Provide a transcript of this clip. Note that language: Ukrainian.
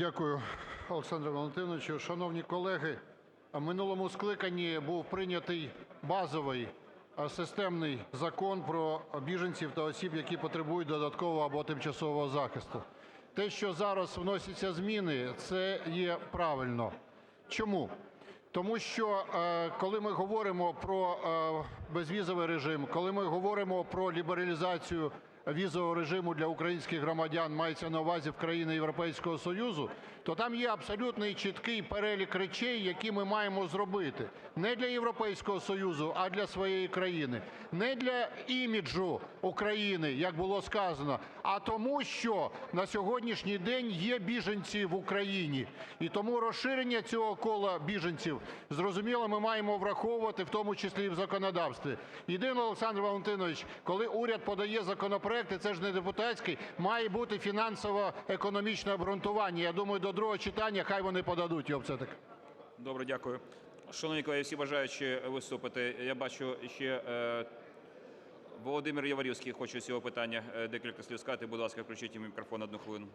Дякую, Олександре Валентиновичу. Шановні колеги, в минулому скликанні був прийнятий базовий системний Закон про біженців та осіб, які потребують додаткового або тимчасового захисту. Те, що зараз вносяться зміни, це є правильно. Чому? Тому що, коли ми говоримо про безвізовий режим, коли ми говоримо про лібералізацію візового режиму для українських громадян, мається на увазі в країни Європейського Союзу, то там є абсолютно чіткий перелік речей, які ми маємо зробити не для Європейського Союзу, а для своєї країни. Не для іміджу України, як було сказано, а тому, що на сьогоднішній день є біженці в Україні. І тому розширення цього кола біженців, зрозуміло, ми маємо враховувати, в тому числі і в законодавстві. Єдине, Олександр Валентинович, коли уряд подає законопроекти, це ж не депутатський, має бути фінансово-економічне обґрунтування. Я думаю, до другого читання хай вони подадуть його все-таки. Добре, дякую. Шановні колеги, всі бажаючі виступити. Я бачу ще е, Володимир Яворівський хоче з цього питання е, декілька слів сказати. Будь ласка, включіть йому мікрофон одну хвилину.